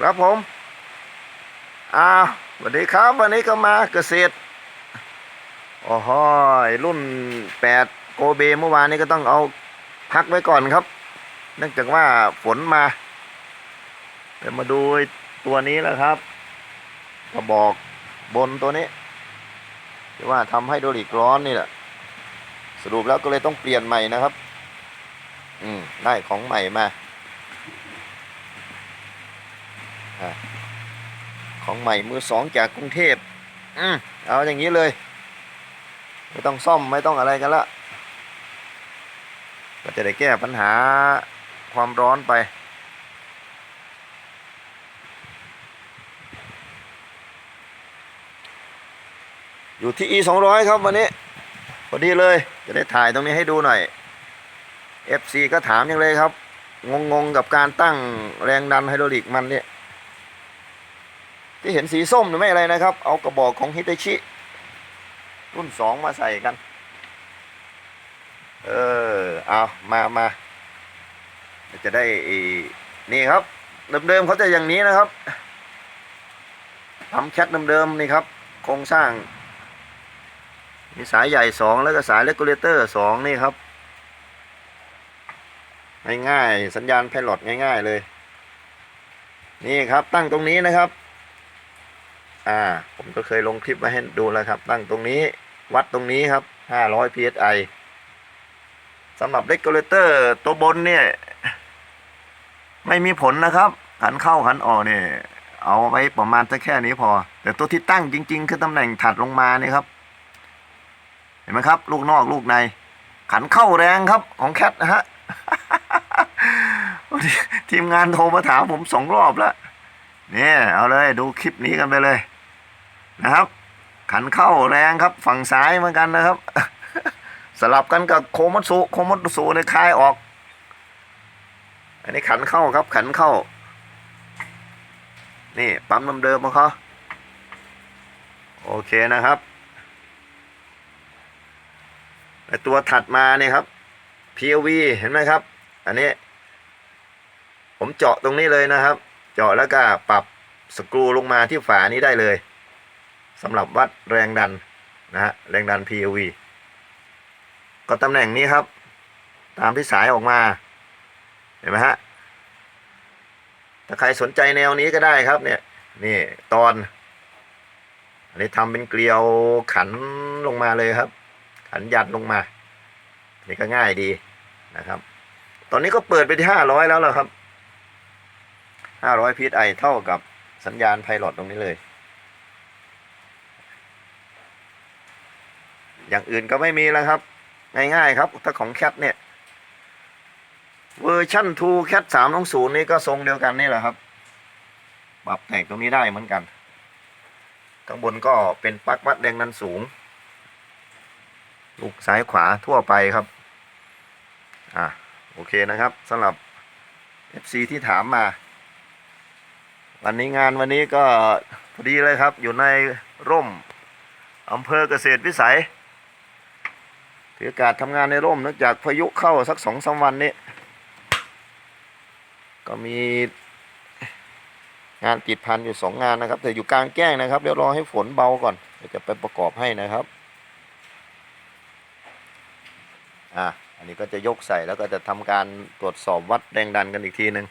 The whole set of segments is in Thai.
ครับผมอ้าวสวัสดีครับ วันนี้ก็มาเกษตรโอ้โหรุ่นแปดโกเบเมื่อวานนี้ก็ต้องเอาพักไว้ก่อนครับ เนื่องจากว่าฝนมาเดี๋ยวมาดูตัวนี้แล้วครับกระบอกบนตัวนี้ที่ว่าทำให้โดริกร้อนนี่แหละสรุปแล้วก็เลยต้องเปลี่ยนใหม่นะครับ อืมได้ของใหม่มา อะ ของใหม่มือสองจากกรุงเทพอืมเอาอย่างนี้เลย ไม่ต้องซ่อมไม่ต้องอะไรกันละ ก็จะได้แก้ปัญหาความร้อนไป อยู่ที่ e 2 0 0ครับวันนี้พอดีเลย จะได้ถ่ายตรงนี้ให้ดูหน่อย FC ก็ถามยังเลยครับ งงๆกับการตั้งแรงดันไฮดรอลิกมันเนี่ย ที่เห็นสีส้มหรือไม่อะไรนะครับ เอากระบอกของฮิตาชิ รุ่นสองมาใส่กัน เออเอามามาจะได้นี่ครับ เดิมๆเขาจะอย่างนี้นะครับทำแคทเดิมๆนี่ครับ โครงสร้าง มีสายใหญ่สองแล้วก็สายเลกูเลเตอร์สองนี่ครับ ง่ายๆ สัญญาณไพลอตง่าย ๆ เลย นี่ครับตั้งตรงนี้นะครับ อ่า ผมก็เคยลงคลิปไว้ให้ดูแล้วครับ ตั้งตรงนี้ วัดตรงนี้ครับ 500 psi สำหรับเลกูเลเตอร์ตัวบนเนี่ย ไม่มีผลนะครับขันเข้าขันออกเนี่ย เอาไว้ประมาณแค่นี้พอ แต่ตัวที่ตั้งจริง ๆ คือตำแหน่งถัดลงมานี่ครับ เห็นไหมครับ ลูกนอกลูกใน ขันเข้าแรงครับของแคทนะฮะทีมงานโทรมาถามผมสองรอบแล้ว เนี่ย เอาเลยดูคลิปนี้กันไปเลย นะครับ ขันเข้าแรงครับ ฝั่งซ้ายเหมือนกันนะครับ สลับกันกับโคมัตสุโคมัตสุในคลายออก อันนี้ขันเข้าครับ ขันเข้า นี่ปั๊มเดิมๆของเขาโอเคนะครับไอตัวถัดมาเนี่ยครับ POV เห็นไหมครับ อันนี้ ผมเจาะตรงนี้เลยนะครับ เจาะแล้วก็ปรับสกรูลงมาที่ฝานี้ได้เลย สำหรับวัดแรงดันนะฮะแรงดัน POV ก็ตำแหน่งนี้ครับ ตามที่สายออกมา เห็นไหมฮะถ้าใครสนใจแนวนี้ก็ได้ครับเนี่ยนี่ตอน อันนี้ทำเป็นเกลียวขันลงมาเลยครับ ขันยัดลงมา นี่ก็ง่ายดีนะครับ ตอนนี้ก็เปิดไปที่ห้าร้อยแล้วล่ะครับห้าร้อยพีไอเท่ากับสัญญาณไพลอตตรงนี้เลย อย่างอื่นก็ไม่มีแล้วครับ ง่ายๆครับ ถ้าของแคทเนี่ย เวอร์ชั่น2 Cat 3 2 0นี่ก็ทรงเดียวกันนี่แหละครับปรับแต่งตรงนี้ได้เหมือนกัน ข้างบนก็เป็นปลั๊กวัดแรงดันสูง ลูกซ้ายขวาทั่วไปครับ อะโอเคนะครับสำหรับ FC ที่ถามมา วันนี้งานวันนี้ก็พอดีเลยครับ อยู่ในร่มอำเภอเกษตรวิสัย ถือโอกาสทำงานในร่มเนื่องจากพายุเข้าสักสองสามวันนี้ ก็มีงานติดพันอยู่สองงานนะครับ แต่อยู่กลางแจ้งนะครับเดี๋ยวรอให้ฝนเบาก่อนเดี๋ยวจะไปประกอบให้นะครับอะอันนี้ก็จะยกใส่แล้วก็จะทำการตรวจสอบวัดแรงดันกันอีกทีหนึ่ง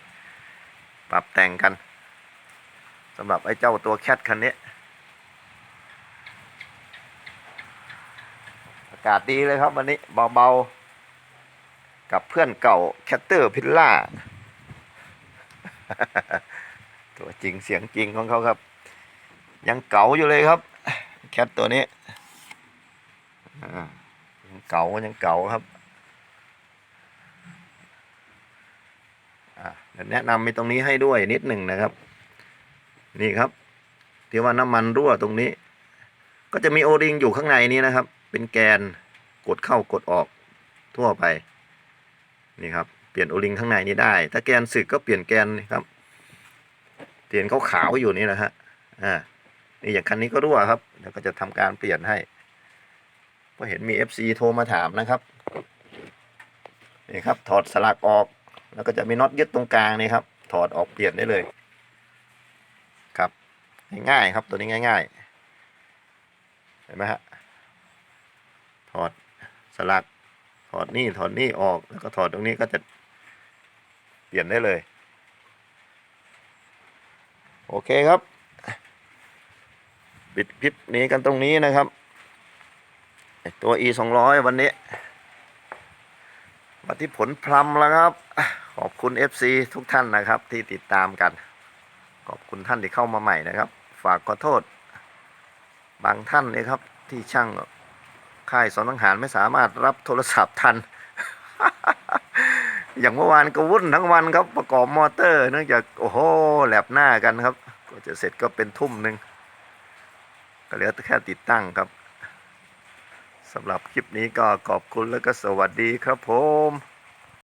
ปรับแต่งกันสำหรับไอ้เจ้าตัวแคทคันนี้ากาศดีเลยครับวันนี้เบาๆ กับเพื่อนเก่าแคตเตอร์พิลล่า ตัวจริงเสียงจริงของเขาครับ ยังเก่าอยู่เลยครับ แคทตัวนี้ยังเก่ายังเก่าครับเดี๋ยวแนะนำมีตรงนี้ให้ด้วยนิดหนึ่งนะครับ นี่ครับที่ว่าน้ำมันรั่วตรงนี้ ก็จะมีโอริงอยู่ข้างในนี้นะครับ เป็นแกนกดเข้ากดออกทั่วไปนี่ครับเปลี่ยนโอริงข้างในนี้ได้ ถ้าแกนสึกก็เปลี่ยนแกนนี่ครับเปลี่ยนขาวอยู่นี่นะฮะอ่านี่อย่างคันนี้ก็รั่วครับแล้วก็จะทำการเปลี่ยนให้ก็เห็นมี FC โทรมาถามนะครับนี่ครับถอดสลักออกแล้วก็จะมีน็อตยึดตรงกลางนี่ครับ ถอดออกเปลี่ยนได้เลย ครับง่ายๆครับตัวนี้ง่าย ๆ เห็นไหมฮะ อดสลัก ถอดนี่ถอดนี่ออกแล้วก็ถอดตรงนี้ก็จะเปลี่ยนได้เลย โอเคครับปิดคลิปนี้กันตรงนี้นะครับไอ้ตัว e 2 0 0วันนี้มาที่ผลพลัมแล้วครับ ขอบคุณ FC ทุกท่านนะครับ ที่ติดตามกัน ขอบคุณท่านที่เข้ามาใหม่นะครับ ฝากขอโทษ บางท่านเลยครับที่ช่าง ค่ายสอนทังหารไม่สามารถรับโทรศัพท์ทัน อย่างเมื่อวานก็วุ่นทั้งวันครับประกอบมอเตอร์ เนื่องจากโอ้โหแหลบหน้ากันครับก็จะเสร็จก็เป็นทุ่มหนึ่งก็เหลือแค่ติดตั้งครับสำหรับคลิปนี้ก็ขอบคุณแล้วก็สวัสดีครับผม